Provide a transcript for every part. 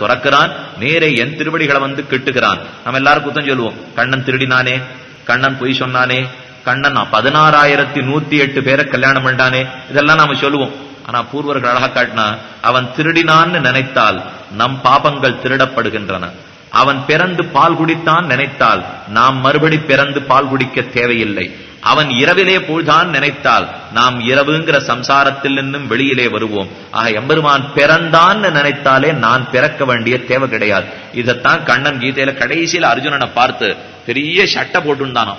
துறக்கிறான் நேரே என் திருவடிகளை வந்து கிட்டுகிறான். நம்ம எல்லாரும் குத்தம் சொல்லுவோம் கண்ணன் திருடினானே கண்ணன் பொய் சொன்னானே கண்ணன் பதினாறாயிரத்தி நூத்தி எட்டு பேரை கல்யாணம் பண்ணானே இதெல்லாம் நாம சொல்லுவோம். ஆனா பூர்வர்கள் அழகா காட்டினா அவன் திருடினான்னு நினைத்தால் நம் பாபங்கள் திருடப்படுகின்றன. அவன் பிறந்து பால் குடித்தான் நினைத்தால் நாம் மறுபடி பிறந்து பால் குடிக்க தேவையில்லை. அவன் இரவிலே பொழுதான் நினைத்தால் நாம் இரவுங்கிற சம்சாரத்தில் நின்னும் வெளியிலே வருவோம். ஆக எம்பெருமான் பிறந்தான்னு நினைத்தாலே நான் பிறக்க வேண்டிய தேவை கிடையாது. இதைத்தான் கண்ணன் கீதையில கடைசியில அர்ஜுனனை பார்த்து பெரிய சட்டை போட்டுந்தானோ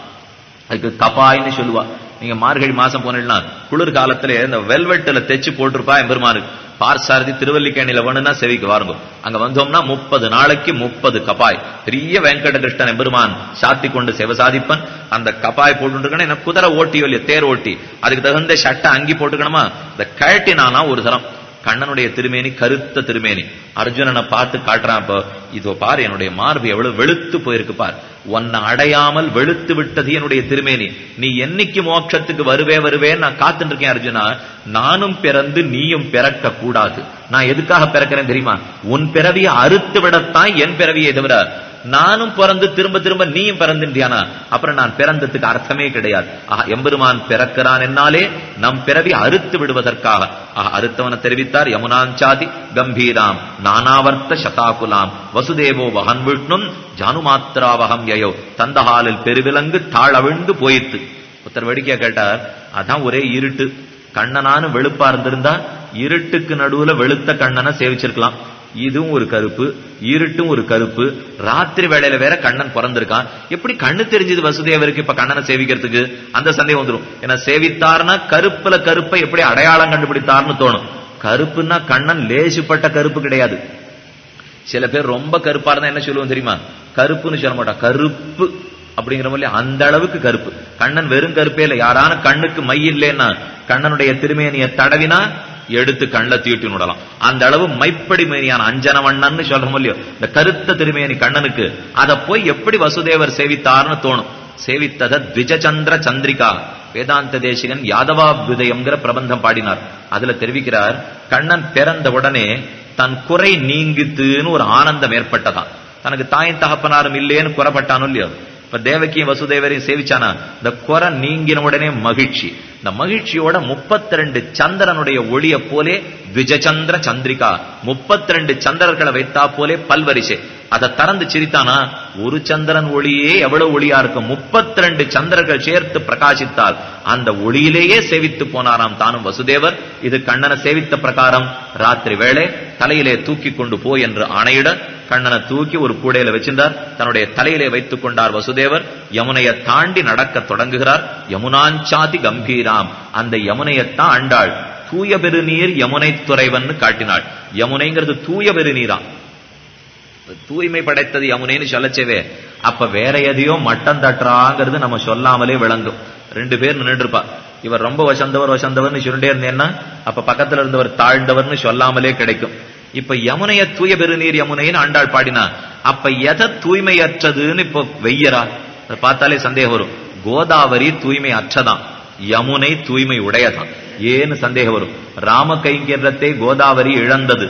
அதுக்கு கபாய்ன்னு சொல்லுவா. நீங்க மார்கழி மாசம் போனீங்கன்னா குளிர் காலத்துல இந்த வெல்வெட்டில் தைச்சு போட்டிருப்பா எம்பெருமானுக்கு பார்சாரதி திருவல்லிக்கேணியில வேணும்னா செவிக்கு வாருங்க. அங்க வந்தோம்னா முப்பது நாளைக்கு முப்பது கபாய். பெரிய வெங்கடகிருஷ்ணன் எம்பெருமான் சாத்தி கொண்டு சிவ சாதிப்பன். அந்த கபாய் போட்டுருக்கணும் என்ன குதிரை ஓட்டி இல்லையா தேர் ஓட்டி. அதுக்கு தகுந்த சட்டை அங்கி போட்டுக்கணுமா? இந்த கழட்டினானா ஒரு தரம். கண்ணனுடைய திருமேனி கருத்த திருமேனி. அர்ஜுனனை பார்த்து காட்டுறான் இப்போ இதோ பார் என்னுடைய மார்பு எவ்வளவு வெளுத்து போயிருக்கு பார். உன்னை அடையாமல் வெளுத்து விட்டது என்னுடைய திருமேனி. நீ என்னைக்கு மோட்சத்துக்கு வருவே வருவே நான் காத்துட்டு இருக்கேன் அர்ஜுனா. நானும் பிறந்து நீயும் பிறக்க கூடாது. நான் எதுக்காக பிறக்கிறேன் தெரியுமா? உன் பிறவியை அறுத்து விடத்தான் என் பிறவியை தவிர நானும் பிறந்து திரும்ப திரும்ப நீயும் பிறந்துட்டியானா? அப்புறம் நான் பிறந்ததுக்கு அர்த்தமே கிடையாது. ஆஹா எம்பெருமான் பிறக்கிறான் என்னாலே நம் பிறவி அறுத்து விடுவதற்காக. ஆஹா அறுத்தவன தெரிவித்தார் யமுனாஞ்சாதி கம்பீராம் நானாவர்த்த சதாகுலாம். வசுதேவோ வகன் விஷ்ணும் ஜானுமாத்திராவகம் யயோ. தந்தஹாலில் பெருவிலங்கு தாழவிழ்ந்து போயிட்டு ஒருத்தர் வேடிக்கையா கேட்டார் அதான் ஒரே இருட்டு. கண்ணனானு வெளுப்பா இருந்திருந்தா இருட்டுக்கு நடுவுல வெளுத்த கண்ணனை சேவிச்சிருக்கலாம். இதுவும் ஒரு கருப்பு இருட்டும் ஒரு கருப்பு. ராத்திரி வேளையில வேற கண்ணன் பிறந்திருக்கான். எப்படி கண்ணு தெரிஞ்சது வசுதேவருக்கு இப்ப கண்ணனை சேவிக்கிறதுக்கு? அந்த சந்தேகம் வந்துடும் ஏன்னா சேவித்தார்னா கருப்புல கருப்பை எப்படி அடையாளம் கண்டுபிடித்தார்னு தோணும். கருப்புன்னா கண்ணன் லேசுப்பட்ட கருப்பு கிடையாது. சில பேர் ரொம்ப கருப்பா இருந்தா என்ன சொல்லுவோம் தெரியுமா? கருப்புன்னு சொல்ல மாட்டான் கருப்பு அப்படிங்கிற மாதிரி அந்த அளவுக்கு கருப்பு. கண்ணன் வெறும் கருப்பே இல்லை. யாரான கண்ணுக்கு மை இல்லைன்னா கண்ணனுடைய திருமேனிய தடவினா எடுத்து கண்ண தீட்டி விடலாம். அந்த அளவு மைப்படி மேனியான அஞ்சன வண்ணன்னு சொல்றோம் இல்லையோ? இந்த கருத்த திருமேனி கண்ணனுக்கு அதை போய் எப்படி வசுதேவர் சேவித்தார்னு தோணும். சேவித்தத த்விஜச்சந்திர சந்திரிகா வேதாந்த தேசிகன் யாதவாபுதயம்ங்கிற பிரபந்தம் பாடினார். அதுல தெரிவிக்கிறார் கண்ணன் பிறந்த உடனே தன் குறை நீங்குத்துன்னு ஒரு ஆனந்தம் ஏற்பட்டதான் தனக்கு தாயின் தகப்பனாரும் இல்லையேன்னு குறப்பட்டானோ இல்லையோ? இப்ப தேவகியும் வசுதேவரையும் சேவிச்சானா? இந்த குறை நீங்கின உடனே மகிழ்ச்சி. இந்த மகிழ்ச்சியோட முப்பத்தி ரெண்டு சந்திரனுடைய ஒளிய போலே விஜச்சந்திர சந்திரிகா. முப்பத்தி ரெண்டு சந்திரர்களை வைத்தா போலே பல்வரிசை. அதை திறந்து சிரித்தானா? ஒரு சந்திரன் ஒளியே எவ்வளவு ஒளியா இருக்கும்? முப்பத்தி ரெண்டு சந்திரர்கள் சேர்த்து பிரகாசித்தால் அந்த ஒளியிலேயே சேவித்து போனாராம் தானும் வசுதேவர். இது கண்ணனை சேவித்த பிரகாரம். ராத்திரி வேளை தலையிலே தூக்கி கொண்டு போ என்று ஆணையிட கண்ணனை தூக்கி ஒரு கூடையில வச்சிருந்தார். தன்னுடைய தலையிலே வைத்துக் கொண்டார் வசுதேவர். யமுனையை தாண்டி நடக்க தொடங்குகிறார். யமுனாஞ்சாதி கம்பீராம். அந்த யமுனையத்தான் ஆண்டாள் தூய பெருநீர் யமுனை துறைவன் காட்டினாள். யமுனைங்கிறது தூய பெருநீரா தூய்மை படைத்தது யமுனைன்னு சொல்லச்சேவே. அப்ப வேற எதையோ மட்டம் தட்டுறாங்கிறது நம்ம சொல்லாமலே விளங்கும். ரெண்டு பேர் நின்றுட்டு இருப்பா இவர் ரொம்ப வசந்தவர் வசந்தவர்னு சொல்லிட்டே இருந்தேன்னா அப்ப பக்கத்துல இருந்தவர் தாழ்ந்தவர்னு சொல்லாமலே கிடைக்கும். இப்ப யமுனைய தூய பெருநீர் யமுனைன்னு ஆண்டாள் பாடினா அப்ப எதை தூய்மையற்றதுன்னு இப்ப வெய்யரா பார்த்தாலே சந்தேகம் வரும். கோதாவரி தூய்மை அற்றதான் யமுனை தூய்மை உடையதான் ஏன்னு சந்தேகம் வரும். ராம கைங்கரத்தை கோதாவரி இழந்தது.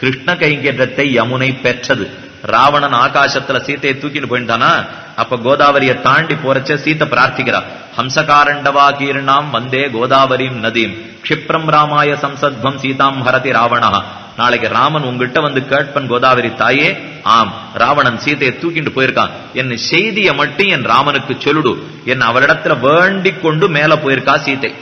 கிருஷ்ண கைங்கரத்தை யமுனை பெற்றது. ராவணன் ஆகாசத்துல சீத்தையை தூக்கிட்டு போயிட்டானா? அப்ப கோதாவரியை தாண்டி போறச்ச சீத்தை பிரார்த்திக்கிறா. ஹம்சகாரண்டவா கீர்ணாம் வந்தே கோதாவரியும் நதீம். க்ஷிப்ரம் ராமாய சம்சத்வம் சீதாம் ஹரதி ராவணா. நாளைக்கு ராமன் உங்ககிட்ட வந்து கேட்பன் கோதாவரி தாயே ஆம் ராவணன் சீதையை தூக்கிட்டு போயிருக்கான். என் செய்தியை மட்டும் என் ராமனுக்கு சொல்லுடு. என் அவரிடத்துல வேண்டிக் கொண்டு மேல போயிருக்கா சீதை.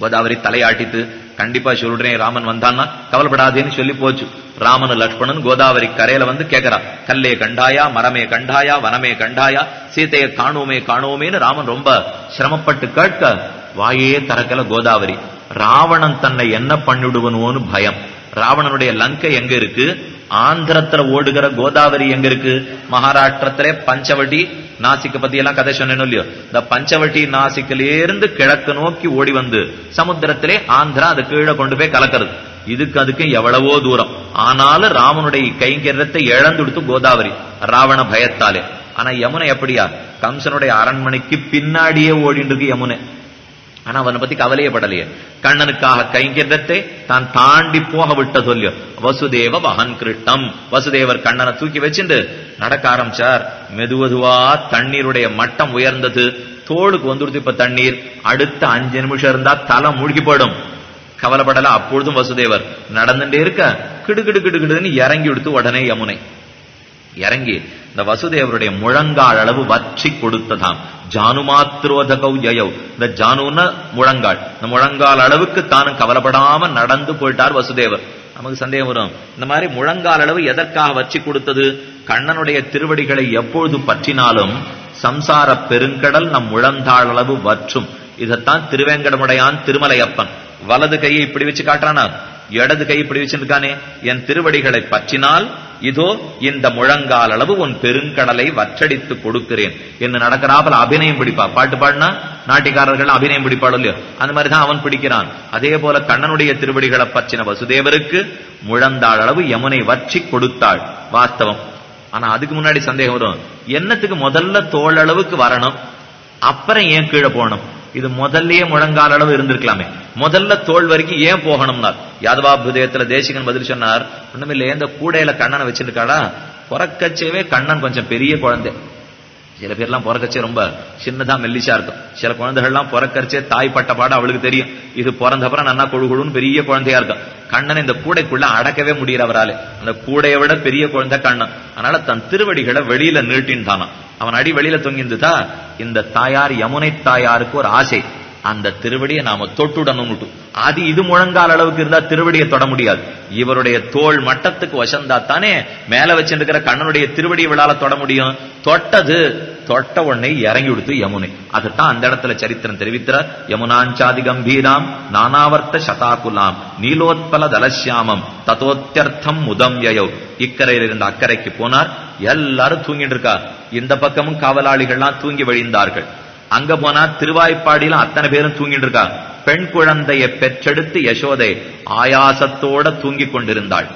கோதாவரி தலையாட்டித்து கண்டிப்பா சொல்றேன் ராமன் வந்தான்னா கவலைப்படாதேன்னு சொல்லி போச்சு. ராமனு லக்ஷ்மணன் கோதாவரி கரையில வந்து கேக்குறா கல்லே கண்டாயா மரமே கண்டாயா வனமே கண்டாயா சீதையை காணோமே காணோமேன்னு ராமன் ரொம்ப சிரமப்பட்டு கேட்க வாயே தரக்கல கோதாவரி ராவணன் தன்னை என்ன பண்ணிடுவனோன்னு பயம். ராவணனுடைய லங்கை எங்க இருக்கு? ஆந்திரத்துல ஓடுகிற கோதாவரி எங்க இருக்கு? மகாராஷ்டிரத்திலே பஞ்சவட்டி நாசிக்க பத்தி எல்லாம் கதை சொன்னேன் இல்லையோ? இந்த பஞ்சவட்டி நாசிக்கிலேருந்து கிழக்கு நோக்கி ஓடி வந்து சமுத்திரத்திலே ஆந்திரா அது கீழே கொண்டு போய் கலக்கிறது. இதுக்கு அதுக்கு எவ்வளவோ தூரம். ஆனாலும் ராமனுடைய கைங்கரத்தை இழந்துடுத்து கோதாவரி ராவண பயத்தாலே. ஆனா யமுனை எப்படியா? கம்சனுடைய அரண்மனைக்கு பின்னாடியே ஓடிட்டு இருக்கு யமுனை. ஆனா அவனை பத்தி கவலையே படலையே. கண்ணனுக்காக கைங்கரியத்தை தான் தாண்டி போக விட்ட சொல்லியோ வசுதேவ வகன் கிருட்டம் வசுதேவர் கண்ணனை தூக்கி வச்சுட்டு நடக்க ஆரம்பிச்சார். மெதுவதுவா தண்ணீருடைய மட்டம் உயர்ந்தது. தோளுக்கு வந்துடுது இப்ப தண்ணீர். அடுத்த அஞ்சு நிமிஷம் இருந்தா தலை மூழ்கி போயிடும். கவலைப்படல அப்பொழுதும் வசுதேவர். நடந்துட்டே இருக்க. கிடு கிடு இறங்கி விடுத்து உடனே யமுனை. இறங்கி இந்த வசுதேவருடைய முழங்கால் அளவு வற்றி கொடுத்ததாம். ஜானுமாத்திரோதகௌ ஜயவ் இந்த ஜானுன்னா முழங்கால். இந்த முழங்கால் அளவுக்கு தானும் கவலைப்படாம நடந்து போயிட்டார் வசுதேவர். நமக்கு சந்தேகம் வரும். இந்த மாதிரி முழங்கால் அளவு எதற்காக வச்சு கொடுத்தது? கண்ணனுடைய திருவடிகளை எப்பொழுது பற்றினாலும் சம்சார பெருங்கடல் நம் முழந்தாள் அளவு வற்றும். இதைத்தான் திருவேங்கடமுடையான் திருமலையப்பன். வலது கையை இப்படி வச்சு காட்டுறானா? இடது கை இப்படி வச்சிருக்கானே. என் திருவடிகளை பற்றினால் இதோ இந்த முழங்கால் அளவு உன் பெருங்கடலை வற்றடித்து கொடுக்கிறேன். என்று நடக்கிறாப்பல? அபிநயம் பிடிப்பா. பாட்டு பாடினா? நாட்டிக்காரர்கள் அபிநயம் பிடிப்பாள் இல்லையோ? அந்த மாதிரி தான் அவன் பிடிக்கிறான். அதே போல கண்ணனுடைய திருவடிகளை பற்றின வசுதேவருக்கு முழந்தாள் அளவு யமுனை வற்றி கொடுத்தாள். வாஸ்தவம். ஆனா அதுக்கு முன்னாடி சந்தேகம் வரும். என்னத்துக்கு முதல்ல தோல் அளவுக்கு வரணும்? அப்புறம் ஏன் கீழே போகணும்? இது முதல்லயே முழங்கால் அளவு இருந்திருக்கலாமே. முதல்ல தோல் வரைக்கும் ஏன் போகணும்னார்? யாதவாபுதயத்துல தேசிகன் பதில் சொன்னார் ஒண்ணுமில்ல எந்த கூடையில கண்ணனை வச்சிருக்காடா பிறக்கச்சேவே கண்ணன் கொஞ்சம் பெரிய குழந்தை. சில பேர்லாம் பிறக்கச்சே ரொம்ப சின்னதா மெல்லிசா இருக்கும். சில குழந்தைகள்லாம் பிறக்கச்சே தாய் பட்ட பாடம் அவளுக்கு தெரியும். இது பிறந்தப்புறம் நன்னா கொழு கொழுன்னு பெரிய குழந்தையா இருக்கும். கண்ணன் இந்த கூடைக்குள்ள அடக்கவே முடியல அவரால். அந்த கூடையை விட பெரிய குழந்தை கண்ணன். அதனால தன் திருவடிகளை வெளியில நீட்டின்தானான் அவன் அடி வெளியில தொங்கிருந்துதா இந்த தாயார் யமுனை தாயாருக்கு ஒரு ஆசை. அந்த திருவடியை நாம தொட்டுடணும் அது இது முழங்கால் அளவுக்கு இருந்தா திருவடியை தொட முடியாது. இவருடைய தோல் மட்டத்துக்கு வசந்தா தானே மேல வச்சிருக்கிற கண்ணனுடைய திருவடி விழால தொட முடியும்? தொட்டது. தொட்ட உடனே இறங்கி விடுத்து யமுனை. அதுதான் அந்த இடத்துல சரித்திரம் தெரிவிக்கிறார். யமுனாஞ்சாதி கம்பீராம் நானாவர்த்த சதாகுலாம் நீலோத்பல தலசியாமம் ததோத்தியர்த்தம் முதம் யயோ. இக்கரையில் இருந்த அக்கறைக்கு போனார். எல்லாரும் தூங்கிட்டு இருக்கா. இந்த பக்கமும் காவலாளிகள்லாம் தூங்கி வழிந்தார்கள். அங்க போனா திருவாய்ப்பாடியில அத்தனை பேரும் தூங்கிட்டு இருக்கா பெண் குழந்தையை பெற்றெடுத்து யசோதை ஆயாசத்தோட தூங்கி கொண்டிருந்தாள்.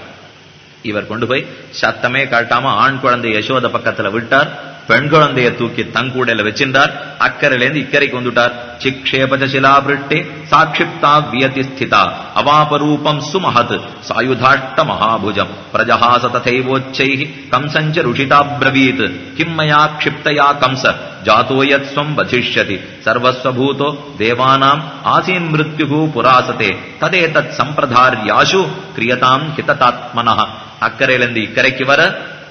இவர் கொண்டு போய் சத்தமே காட்டாம ஆண் குழந்தை யசோத பக்கத்துல விட்டார். பெண் குழந்தைய தூக்கி தங்கூடையில வச்சிருந்தார் அக்கறையிலேருந்து இக்கரைக்கு வந்துட்டார். சிக்ஷேபஜ சிலாபிருட்டே சாட்சிப்தா வியதி ஸ்திதா. அவாபரூபம் சுமஹத். சாயுதாஷ்ட மகாபுஜம். பிரஜஹாச ததைவோச்சை கம்சஞ்ச ருஷிதாப்ரவீத் கிம் மயா க்ஷிப்தயா கம்ச ஜாத்தோயத் ஸ்வம் வசிஷ்யதி சர்வஸ்வபூதோ தேவானாம் ஆசீன் மிருத்யுகு புராசதே ததே தத் சம்பிரதாரியாசு கிரியதாம் ஹிததாத்மனः அக்கறையிலிருந்து இக்கரைக்கு வர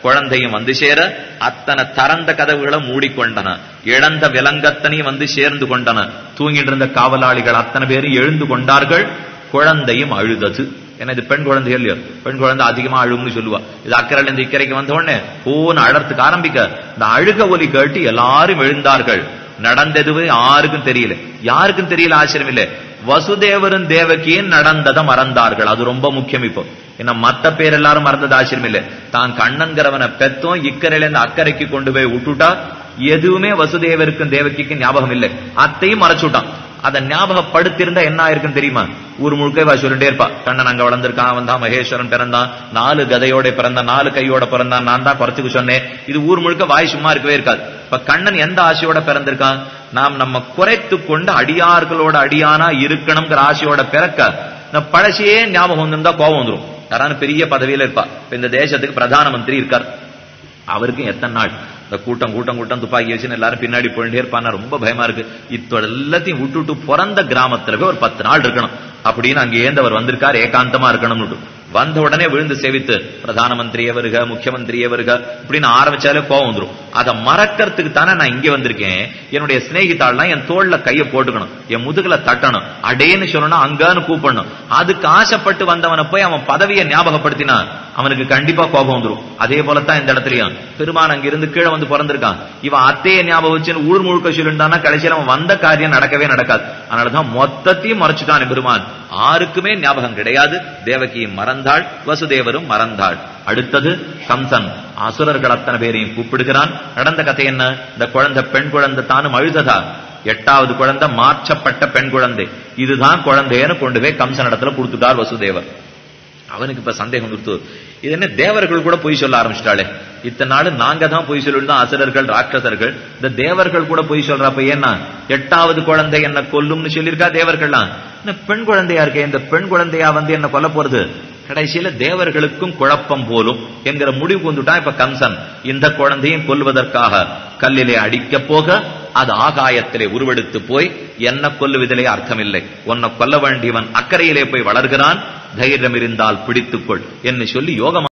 குழந்தையும் வந்து சேர அத்தனை தரந்த கதவுகளை மூடிக்கொண்டன. இழந்த விலங்கத்தனையும் வந்து சேர்ந்து கொண்டன. தூங்கிட்டு இருந்த காவலாளிகள் அத்தனை பேரும் எழுந்து கொண்டார்கள். குழந்தையும் அழுதது. ஏன்னா இது பெண் குழந்தை இல்லையோ? பெண் குழந்தை அதிகமா அழுகும்னு சொல்லுவா. இது அக்கறையில இருந்து இக்கரைக்கு வந்த உடனே போன அழறதுக்கு ஆரம்பிக்க. இந்த அழுக ஒலி கேட்டு எல்லாரும் எழுந்தார்கள். நடந்தது யாருக்கும் தெரியல. யாருக்கும் தெரியல ஆச்சரியம் இல்லை வசுதேவரும் தேவகியும் நடந்ததை மறந்தார்கள். அது ரொம்ப முக்கியம் இப்போ. ஏன்னா மத்த பேர் எல்லாரும் மறந்தது ஆச்சரியம் இல்லை. தான் கண்ணன்கிறவனை பெத்தோம் இக்கரையில இருந்து அக்கறைக்கு கொண்டு போய் விட்டுட்டா எதுவுமே வசுதேவருக்கும் தேவகிக்கும் ஞாபகம் இல்லை. அத்தையும் மறைச்சுட்டான் அதை ஞாபகப்படுத்திருந்தா என்ன ஆயிருக்கும் தெரியுமா? ஊர் முழுக்க இவ சொல்லிட்டே இருப்பா. கண்ணன் அங்க வளர்ந்திருக்கான் அவன் தான் மகேஸ்வரன் பிறந்தான். நாலு கதையோட பிறந்தான் நாலு கையோட பிறந்தான். நான் தான் குறைச்சுக்கு சொன்னேன். இது ஊர் முழுக்க வாய் சும்மா இருக்கவே இருக்காது. இப்ப கண்ணன் எந்த ஆசையோட பிறந்திருக்கான்? நாம் நம்ம குறைத்து கொண்டு அடியார்களோட அடியானா இருக்கணுங்கிற ஆசையோட பிறக்க இந்த பழசையே ஞாபகம் வந்திருந்தா கோபம் வந்துரும். யாரான பெரிய பதவியில இருப்பா. இப்ப இந்த தேசத்துக்கு பிரதான மந்திரி இருக்கார். அவருக்கும் எத்தனை நாள்? இந்த கூட்டம் கூட்டம் கூட்டம் துப்பாக்கி வச்சுன்னு எல்லாரும் பின்னாடி போயிட்டே இருப்பான் ரொம்ப பயமா இருக்கு. இத்தோட எல்லாத்தையும் விட்டுட்டு பிறந்த கிராமத்துல போய் ஒரு பத்து நாள் இருக்கணும். அப்படின்னு அங்கே ஏந்தவர் வந்திருக்கார். ஏகாந்தமா இருக்கணும்னு வந்த உடனே விழுந்து சேவித்து பிரதான மந்திரியே வருக முக்கியமந்திரியே வருக இப்படின்னு ஆரம்பிச்சாலே கோவம் வந்துரும். அதை மறக்கிறதுக்கு தானே நான் இங்க வந்திருக்கேன். என்னுடைய சிநேகிதாள்லாம் என் தோல்ல கையை போட்டுக்கணும் என் முதுகுல தட்டணும் அடேன்னு சொல்லணும் அங்கன்னு கூப்பிடணும். அதுக்கு ஆசைப்பட்டு வந்தவனை போய் அவன் பதவியை ஞாபகப்படுத்தினா அவனுக்கு கண்டிப்பா கோபம் வந்துரும். அதே போலத்தான் இந்த இடத்துலயும். பெருமான் அங்க இருந்து கீழே வந்து பிறந்திருக்கான். இவன் அத்தையை ஞாபகம் வச்சுன்னு ஊர் முழுக்க சொல்லிட்டானா கடைசியில் அவன் வந்த காரியம் நடக்கவே நடக்காது. அதனாலதான் மொத்தத்தையும் மறைச்சுட்டான் பெருமான். ஆருக்குமே ஞாபகம் கிடையாது தேவகியும் மறந்தாள் வசுதேவரும் மறந்தாள். அடுத்தது கம்சன். அசுரர்கள் அத்தனை பேரையும் கூப்பிடுகிறான். நடந்த கதை என்ன? இந்த குழந்தை பெண் குழந்தை தானும் அழுததா? எட்டாவது குழந்தை மாற்றப்பட்ட பெண் குழந்தை. இதுதான் குழந்தைன்னு கொண்டு போய் கம்சன் இடத்துல கொடுத்துட்டார் வசுதேவர். அவனுக்கு இப்ப சந்தேகம் கொடுத்து இது என்ன தேவர்கள் கூட பொய் சொல்ல ஆரம்பிச்சிட்டாளே. இத்தனை நாள் நாங்க தான் பொய் சொல்லிட்டு அசுரர்கள் ராட்சசர்கள். இந்த தேவர்கள் கூட பொய் சொல்றப்ப ஏன்னா எட்டாவது குழந்தை என்ன கொல்லும்னு சொல்லியிருக்கா தேவர்கள்லாம். இந்த பெண் குழந்தையா இருக்கே இந்த பெண் குழந்தையா வந்து என்ன கொல்ல போறது? கடைசியில தேவர்களுக்கும் குழப்பம் போலும் என்கிற முடிவு வந்துட்டான் இப்ப கம்சன். இந்த குழந்தையும் கொல்வதற்காக கல்லிலே அடிக்க போக அது ஆகாயத்திலே உருவெடுத்து போய் என்ன கொல்லுவதிலே அர்த்தமில்லை. உன்னை கொல்ல வேண்டியவன் அக்கறையிலே போய் வளர்கிறான் தைரியம் இருந்தால் பிடித்துக்கொள் என்று சொல்லி யோகமா